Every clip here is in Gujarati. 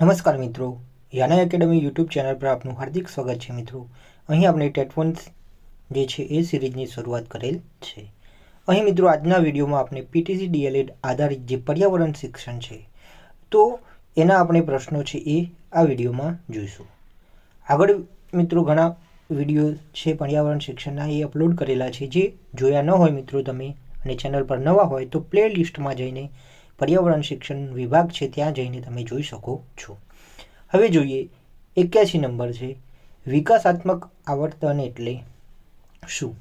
નમસ્કાર મિત્રો યાના એકેડમી યુટ્યુબ ચેનલ પર આપનું હાર્દિક સ્વાગત છે મિત્રો. અહીં આપણે ટેટફોન્સ જે છે એ સિરીઝની શરૂઆત કરેલ છે. અહીં મિત્રો, આજના વિડીયોમાં આપણે પીટીસી ડીએલએડ આધારિત જે પર્યાવરણ શિક્ષણ છે, તો એના આપણે પ્રશ્નો છે એ આ વિડીયોમાં જોઈશું. આગળ મિત્રો, ઘણા વીડિયો છે પર્યાવરણ શિક્ષણના, એ અપલોડ કરેલા છે. જે જોયા ન હોય મિત્રો તમે અને ચેનલ પર નવા હોય તો પ્લે લિસ્ટમાં જઈને પર્યાવરણ શિક્ષણ વિભાગ છે, ત્યાં જઈને તમે જોઈ શકો છો. હવે જોઈએ, એક્યાસી નંબર છે, વિકાસાત્મક આવર્તન એટલે શું?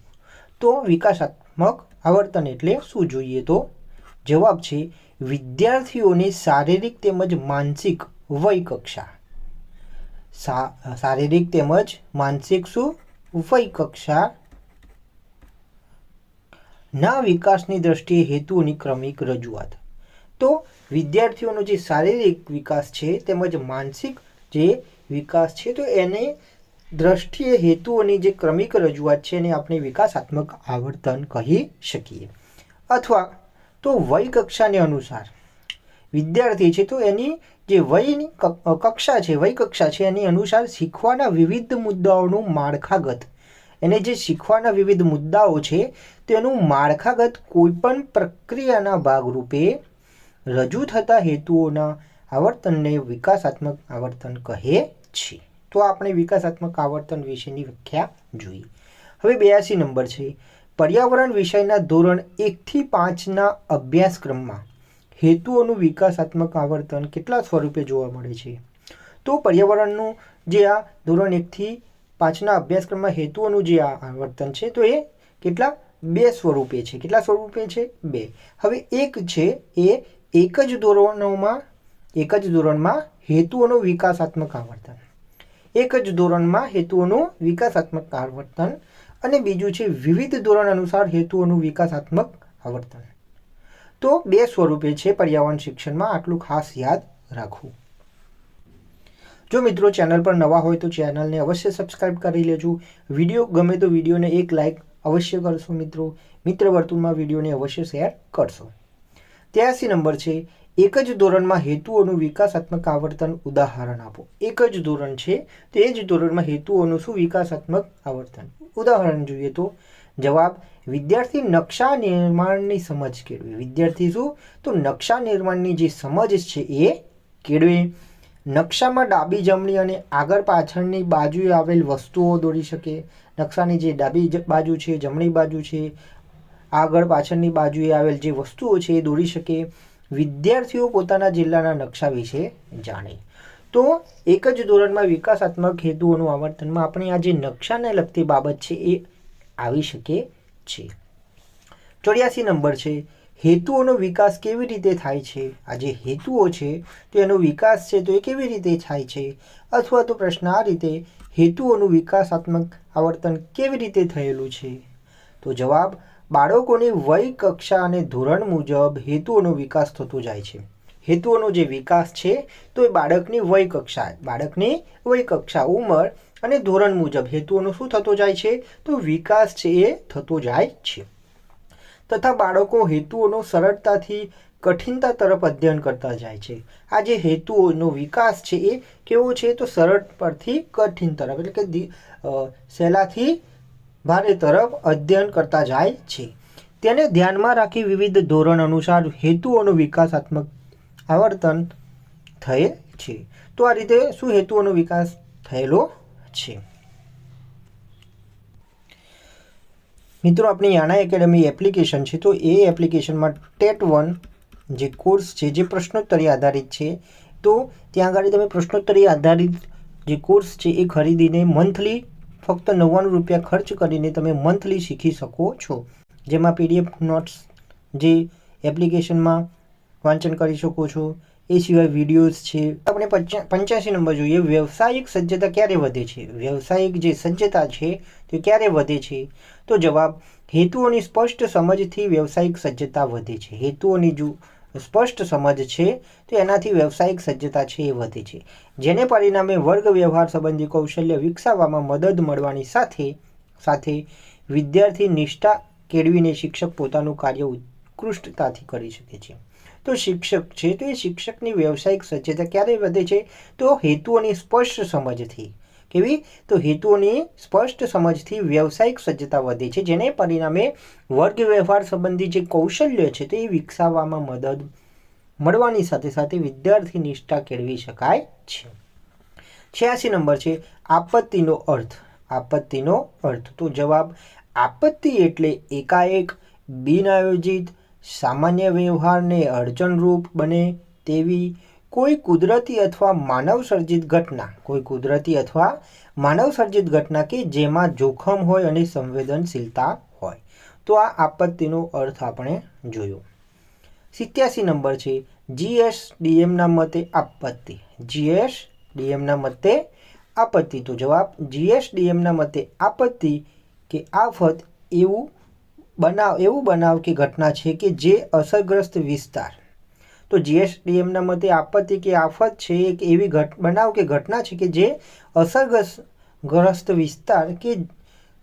તો વિકાસાત્મક આવર્તન એટલે શું જોઈએ તો? જવાબ છે, વિદ્યાર્થીઓની શારીરિક તેમજ માનસિક વય કક્ષા શારીરિક તેમજ માનસિક શું? વય કક્ષા ના વિકાસની દ્રષ્ટિએ હેતુઓની ક્રમિક રજૂઆત. તો વિદ્યાર્થીઓનો જે શારીરિક વિકાસ છે તેમજ માનસિક જે વિકાસ છે, તો એને દ્રષ્ટિએ હેતુઓની જે ક્રમિક રજૂઆત છે એને આપણે વિકાસાત્મક આવર્તન કહી શકીએ. અથવા તો વય કક્ષાને અનુસાર વિદ્યાર્થી છે, તો એની જે વયની કક્ષા છે, વય કક્ષા છે, એની અનુસાર શીખવાના વિવિધ મુદ્દાઓનું માળખાગત એને જે શીખવાના વિવિધ મુદ્દાઓ છે, તેનું માળખાગત કોઈપણ પ્રક્રિયાના ભાગરૂપે રજૂ થતા હેતુઓના આવર્તનને વિકાસાત્મક આવર્તન કહે છે. તો આપણે વિકાસાત્મક આવર્તન વિશેની વ્યાખ્યા જોઈ. હવે બેયાસી નંબર છે. પર્યાવરણ વિષયના ધોરણ એકથી પાંચના અભ્યાસક્રમમાં હેતુઓનું વિકાસાત્મક આવર્તન કેટલા સ્વરૂપે જોવા મળે છે? તો પર્યાવરણનું જે આ ધોરણ એકથી પાંચના અભ્યાસક્રમમાં હેતુઓનું જે આ આવર્તન છે, તો એ કેટલા? બે સ્વરૂપે છે. કેટલા સ્વરૂપે છે? બે. હવે એક છે એ એક જ ધોરણોમાં, એક જ ધોરણમાં હેતુઓનું વિકાસાત્મક આવર્તન. એક જ ધોરણમાં હેતુઓનું વિકાસાત્મક આવર્તન અને બીજું છે વિવિધ ધોરણ અનુસાર હેતુઓનું વિકાસાત્મક આવર્તન. તો બે સ્વરૂપે છે પર્યાવરણ શિક્ષણમાં આટલું ખાસ યાદ રાખવું. જો મિત્રો ચેનલ પર નવા હોય તો ચેનલને અવશ્ય સબસ્ક્રાઇબ કરી લેજો. વીડિયો ગમે તો વિડીયોને એક લાઇક અવશ્ય કરશો મિત્રો. મિત્ર વર્તુળમાં વિડીયોને અવશ્ય શેર કરશો. ત્યાસી નંબર છે, એક જ ધોરણમાં હેતુઓનું વિકાસાત્મક આવર્તન ઉદાહરણ આપો. એક જ ધોરણ છે, તો એ જ ધોરણમાં હેતુઓનું શું વિકાસાત્મક આવર્તન? ઉદાહરણ જોઈએ તો, જવાબ, વિદ્યાર્થી નકશા નિર્માણની સમજ કેળવે. વિદ્યાર્થી શું? તો નકશા નિર્માણની જે સમજ છે એ કેળવે. નકશામાં ડાબી જમણી અને આગળ પાછળની બાજુએ આવેલ વસ્તુઓ દોરી શકે. નકશાની જે ડાબી બાજુ છે, જમણી બાજુ છે આગળ પાછળની બાજુએ આવેલ જે વસ્તુઓ છે એ દોરી શકે વિદ્યાર્થીઓ પોતાના જિલ્લાના નકશા વિશે જાણે. તો એક જ ધોરણમાં વિકાસાત્મક હેતુઓનું આવર્તનમાં આપણે આ જે નકશાને લગતી બાબત છે એ આવી શકે છે. ચોર્યાસી નંબર છે, હેતુઓનો વિકાસ કેવી રીતે થાય છે? આ જે હેતુઓ છે તો એનો વિકાસ છે તો એ કેવી રીતે થાય છે? અથવા તો પ્રશ્ન આ રીતે, હેતુઓનું વિકાસાત્મક આવર્તન કેવી રીતે થયેલું છે? તો જવાબ બાળકોની વય, કક્ષા અને ધોરણ મુજબ હેતુઓનો વિકાસ થતો જાય છે. હેતુઓનો જે વિકાસ છે, તો એ બાળકની વય કક્ષા, બાળકની વય કક્ષા, ઉંમર અને ધોરણ મુજબ હેતુઓનો શું થતો જાય છે? તો વિકાસ છે એ થતો જાય છે. તથા બાળકો હેતુઓનો સરળતાથી કઠિનતા તરફ અધ્યયન કરતા જાય છે. આ જે હેતુઓનો વિકાસ છે એ કેવો છે? તો સરળ પરથી કઠિન તરફ, એટલે કે સહેલાથી ભારે તરફ અધ્યયન કરતા જાય છે. તેને ધ્યાનમાં રાખી વિવિધ ધોરણ અનુસાર હેતુઓનો વિકાસાત્મક આવર્તન થયેલ છે. તો આ રીતે શું હેતુઓનો વિકાસ થયેલો છે? મિત્રો, આપણી યાના એકેડમી એપ્લિકેશન છે, તો એ એપ્લિકેશનમાં ટેટ વન જે કોર્સ છે, જે પ્રશ્નોત્તરી આધારિત છે, તો ત્યાં આગળ તમે પ્રશ્નોત્તરી આધારિત જે કોર્સ છે, એ ખરીદીને મંથલી ફક્ત નવ્વાણું રૂપિયા ખર્ચ કરીને તમે મંથલી શીખી શકો છો. જેમાં પીડીએફ નોટ્સ જે એપ્લિકેશનમાં વાંચન કરી શકો છો. એ સિવાય વિડીયોઝ છે. આપણે પંચા- પંચ્યાસી નંબર જોઈએ. વ્યવસાયિક સજ્જતા ક્યારે વધે છે? વ્યવસાયિક જે સજ્જતા છે તે ક્યારે વધે છે? તો જવાબ, હેતુઓની સ્પષ્ટ સમજથી વ્યવસાયિક સજ્જતા વધે છે. હેતુઓની જો સ્પષ્ટ સમજ છે તો એનાથી વ્યવસાયિક સજ્જતા છે એ વધે છે. જેને પરિણામે વર્ગ વ્યવહાર સંબંધી કૌશલ્ય વિકસાવવામાં મદદ મળવાની સાથે સાથે વિદ્યાર્થી નિષ્ઠા કેળવીને શિક્ષક પોતાનું કાર્ય ઉત્કૃષ્ટતાથી કરી શકે છે. તો શિક્ષક છે તો એ શિક્ષકની વ્યવસાયિક સજ્જતા ક્યારે વધે છે? તો હેતુઓની સ્પષ્ટ સમજથી કેવી? તો હેતુઓની સ્પષ્ટ સમજથી વ્યવસાયિક સજ્જતા વધે છે, જેને પરિણામે વર્ગ વ્યવહાર સંબંધી જે કૌશલ્ય છે તે વિકસાવવામાં મદદ મળવાની સાથે સાથે વિદ્યાર્થી નિષ્ઠા કેળવી શકાય છે. છ્યાસી નંબર છે, આપત્તિનો અર્થ. આપત્તિનો અર્થ. તો જવાબ, આપત્તિ એટલે એકાએક બિનઆયોજિત સામાન્ય વ્યવહારને અડચણરૂપ બને તેવી કોઈ કુદરતી અથવા માનવ સર્જિત ઘટના, કોઈ કુદરતી અથવા માનવ સર્જિત ઘટના કે જેમાં જોખમ હોય અને સંવેદનશીલતા હોય. તો આ આપત્તિનો અર્થ આપણે જોયો. સિત્યાસી નંબર છે જીએસડીએમના મતે આપત્તિ. જીએસડીએમના મતે આપત્તિ. તો જવાબ જીએસડીએમના મતે આપત્તિ કે આફત એવું બનાવ એવું બનાવ કે ઘટના છે કે જે અસરગ્રસ્ત વિસ્તાર તો જીએસડીએમના મતે આપત્તિ કે આફત છે એક એવી ઘટ, બનાવ કે ઘટના છે કે જે અસરગ્રસ્ત વિસ્તાર કે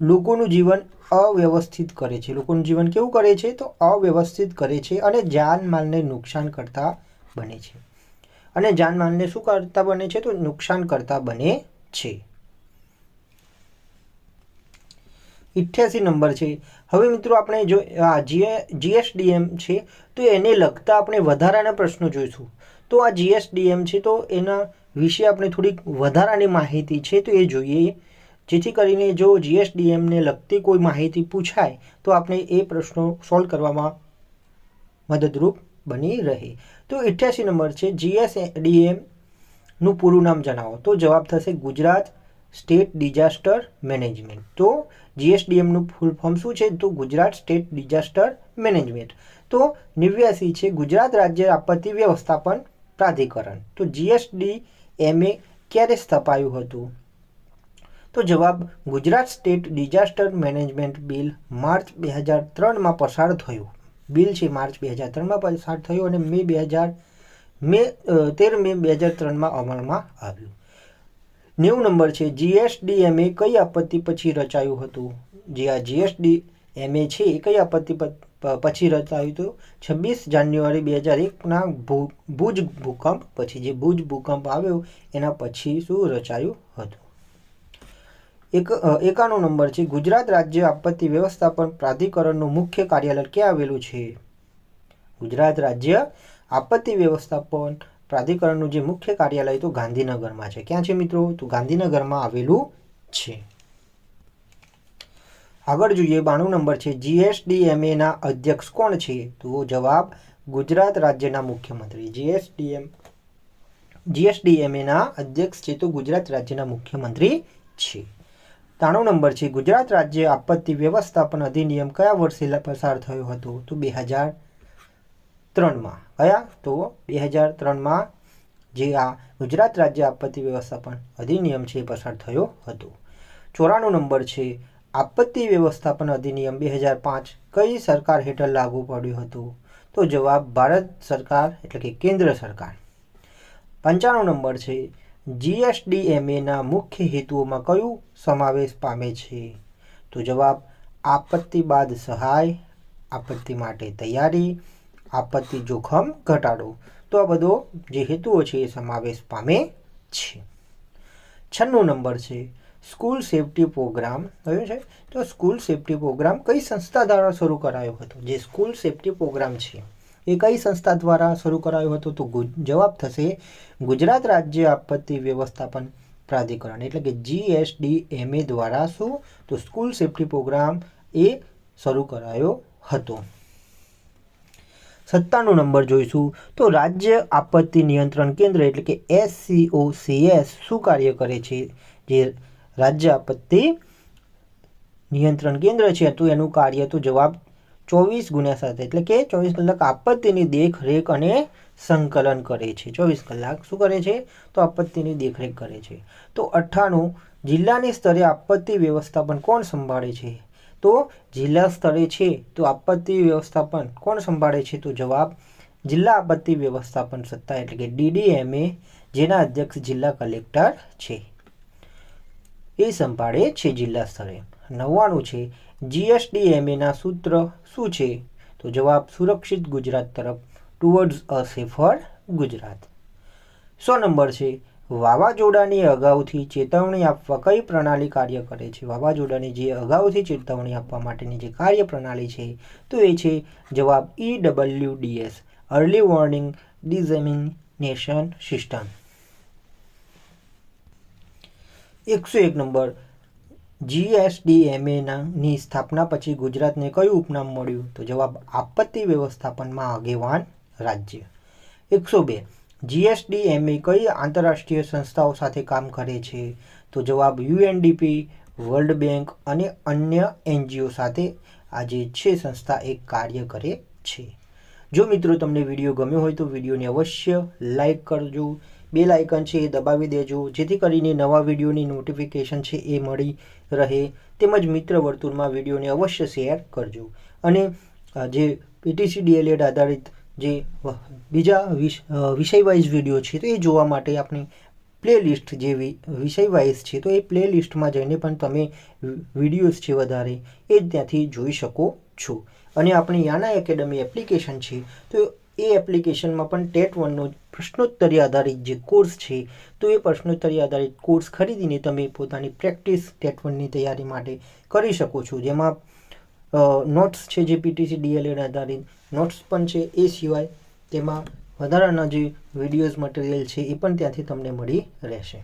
લોકોનું જીવન અવ્યવસ્થિત કરે છે. લોકોનું જીવન કેવું કરે છે? તો અવ્યવસ્થિત કરે છે અને જાનમાલને નુકસાન કરતા બને છે. અને જાનમાલને શું કરતા બને છે? તો નુકસાન કરતા બને છે. ઇઠ્યાસી નંબર છે. હવે મિત્રો આપણે જો, આ જીએ જીએસડીએમ છે, તો એને લગતા આપણે વધારાના પ્રશ્નો જોઈશું. તો આ જીએસડીએમ છે, તો એના વિશે આપણે થોડીક વધારાની માહિતી છે, તો એ જોઈએ. જેથી કરીને જો જીએસડીએમને લગતી કોઈ માહિતી પૂછાય, તો આપણે એ પ્રશ્નો સોલ્વ કરવામાં મદદરૂપ બની રહે. તો ઇઠ્યાસી નંબર છે જીએસડીએમનું પૂરું નામ જણાવો. તો જવાબ થશે ગુજરાત સ્ટેટ ડિઝાસ્ટર મેનેજમેન્ટ. તો જીએસડીએમનું ફૂલ ફોર્મ શું છે? તો ગુજરાત સ્ટેટ ડિઝાસ્ટર મેનેજમેન્ટ. તો નેવ્યાસી છે, ગુજરાત રાજ્ય આપત્તિ વ્યવસ્થાપન પ્રાધિકરણ. તો જીએસડી એમ એ ક્યારે સ્થપાયું હતું? તો જવાબ, Gujarat state disaster management bill March બે હજાર ત્રણમાં પસાર થયું. બિલ છે માર્ચ બે હજાર ત્રણમાં પસાર થયું અને મે બે હજાર, મે તેર મે બે હજાર ત્રણમાં અમલમાં આવ્યું. નેવું નંબર છે. જીએસડીએમએ કઈ આપત્તિ પછી રચાયું હતું? જે આ જીએસડી એમએ છે એ કઈ આપત્તિ પછી રચાયું હતું? છવ્વીસ જાન્યુઆરી બે હજાર એકના ભુજ ભૂકંપ પછી, જે ભુજ ભૂકંપ આવ્યો એના પછી શું રચાયું હતું? એક એકાણું નંબર છે. ગુજરાત રાજ્ય આપત્તિ વ્યવસ્થાપન પ્રાધિકરણનું મુખ્ય કાર્યાલય ક્યાં આવેલું છે? ગુજરાત રાજ્ય આપત્તિ વ્યવસ્થાપન પ્રાધિકરણનું જે મુખ્ય કાર્યાલય તો ગાંધીનગરમાં છે. ક્યાં છે મિત્રો? તો ગાંધીનગરમાં આવેલું છે. આગળ જોઈએ, બાણું નંબર છે, જીએસડીએમએના અધ્યક્ષ કોણ છે? તો જવાબ ગુજરાત રાજ્યના મુખ્યમંત્રી. જીએસડીએમ, જીએસડીએમએના અધ્યક્ષ છે તો ગુજરાત રાજ્યના મુખ્યમંત્રી છે. ત્રાણું નંબર છે, ગુજરાત રાજ્ય આપત્તિ વ્યવસ્થાપન અધિનિયમ કયા વર્ષે પસાર થયો હતો? તો બે હજાર ત્રણમાં. કયા તો બે હજાર ત્રણમાં જે આ ગુજરાત રાજ્ય આપત્તિ વ્યવસ્થાપન અધિનિયમ છે એ પસાર થયો હતો. ચોરાણું નંબર છે, આપત્તિ વ્યવસ્થાપન અધિનિયમ બે હજાર પાંચ કઈ સરકાર હેઠળ લાગુ પડ્યું હતું? તો જવાબ ભારત સરકાર એટલે કે કેન્દ્ર સરકાર. પંચાણું નંબર છે જીએસડીએમએના મુખ્ય હેતુઓમાં કયું સમાવેશ પામે છે? તો જવાબ, આપત્તિ બાદ સહાય, આપત્તિ માટે તૈયારી આપત્તિ જોખમ ઘટાડો. તો આ બધો જે હેતુઓ છે એ સમાવેશ પામે છે. છન્નું નંબર છે, સ્કૂલ સેફટી પ્રોગ્રામ. કયો છે? તો સ્કૂલ સેફટી પ્રોગ્રામ કઈ સંસ્થા દ્વારા શરૂ કરાયો હતો? જે સ્કૂલ સેફટી પ્રોગ્રામ છે, એ કઈ સંસ્થા દ્વારા શરૂ કરાયો હતો? તો જવાબ થશે ગુજરાત રાજ્ય આપત્તિ વ્યવસ્થાપન પ્રાધિકરણ. એટલે કે જીએસડી એમએ દ્વારા શું? તો સ્કૂલ સેફટી પ્રોગ્રામ એ શરૂ કરાયો હતો. સત્તાણું નંબર જોઈશું. તો રાજ્ય આપત્તિ નિયંત્રણ કેન્દ્ર એટલે કે એસસીઓસીએસ શું કાર્ય કરે છે? જે રાજ્ય આપત્તિ નિયંત્રણ કેન્દ્ર છે, તો એનું કાર્ય તો જવાબ ચોવીસ ગુણ્યા સાત એટલે કે ચોવીસ કલાક આપત્તિની દેખરેખ અને સંકલન કરે છે. ચોવીસ કલાક શું કરે છે? તો આપત્તિની દેખરેખ કરે છે. તો અઠ્ઠાણું, જિલ્લાની સ્તરે આપત્તિ વ્યવસ્થાપન કોણ સંભાળે છે? તો જિલ્લા સ્તરે છે તો આપત્તિ વ્યવસ્થાપન કોણ સંભાળે છે? તો જવાબ, જિલ્લા આપત્તિ વ્યવસ્થાપન સત્તા એટલે કે ડીડીએમએ, જેના અધ્યક્ષ જિલ્લા કલેક્ટર છે. એ સંભાળે છે જિલ્લા સ્તરે. નવ્વાણું છે, જીએસડીએમએના સૂત્ર શું છે? તો જવાબ, સુરક્ષિત ગુજરાત તરફ ટુવર્ડ્સ અ સેફર ગુજરાત. સો નંબર છે વાવાઝોડાની અગાઉથી ચેતવણી આપવા કઈ પ્રણાલી કાર્ય કરે છે? વાવાઝોડાની જે અગાઉથી ચેતવણી આપવા માટેની જે કાર્ય પ્રણાલી છે તો એ છે જવાબ E W D S early warning dissemination system એકસો એક નંબર. જીએસડીએમએની સ્થાપના પછી ગુજરાતને કયું ઉપનામ મળ્યું? તો જવાબ આપત્તિ વ્યવસ્થાપનમાં આગેવાન રાજ્ય. એકસો બે. જીએસડીએમએ કઈ આંતરરાષ્ટ્રીય સંસ્થાઓ સાથે કામ કરે છે? તો જવાબ યુએનડીપી વર્લ્ડ બેંક અને અન્ય એનજીઓ સાથે આ જે છે સંસ્થા એક કાર્ય કરે છે. જો મિત્રો તમને વીડિયો ગમ્યો હોય તો વિડીયોને અવશ્ય લાઇક કરજો, બે લાઇકન છે એ દબાવી દેજો, જેથી કરીને નવા વિડીયોની નોટિફિકેશન છે એ મળી રહે. તેમજ મિત્ર વર્તુળમાં વિડીયોને અવશ્ય શેર કરજો. અને જે પીટીસી ડીએલએડ આધારિત જે બીજા વિષય વાઇઝ વીડિયો છે, તો એ જોવા માટે આપણી પ્લેલિસ્ટ જે વિષય વાઇઝ છે, તો એ પ્લેલિસ્ટમાં જઈને પણ તમે વિડીયોઝ છે વધારે, એ ત્યાંથી જોઈ શકો છો. અને આપણી યાના એકેડમી એપ્લિકેશન છે, તો એ એપ્લિકેશનમાં પણ ટેટ વનનો પ્રશ્નોત્તરી આધારિત જે કોર્સ છે, તો એ પ્રશ્નોત્તરી આધારિત કોર્સ ખરીદીને તમે પોતાની પ્રેક્ટિસ ટેટ વનની તૈયારી માટે કરી શકો છો. જેમાં નોટ્સ છે જે પીટીસી ડીએલએડ આધારિત નોટ્સ પણ છે એ સિવાય તેમાં વધારાના જે વિડીયોઝ મટીરિયલ છે એ પણ ત્યાંથી તમને મળી રહેશે.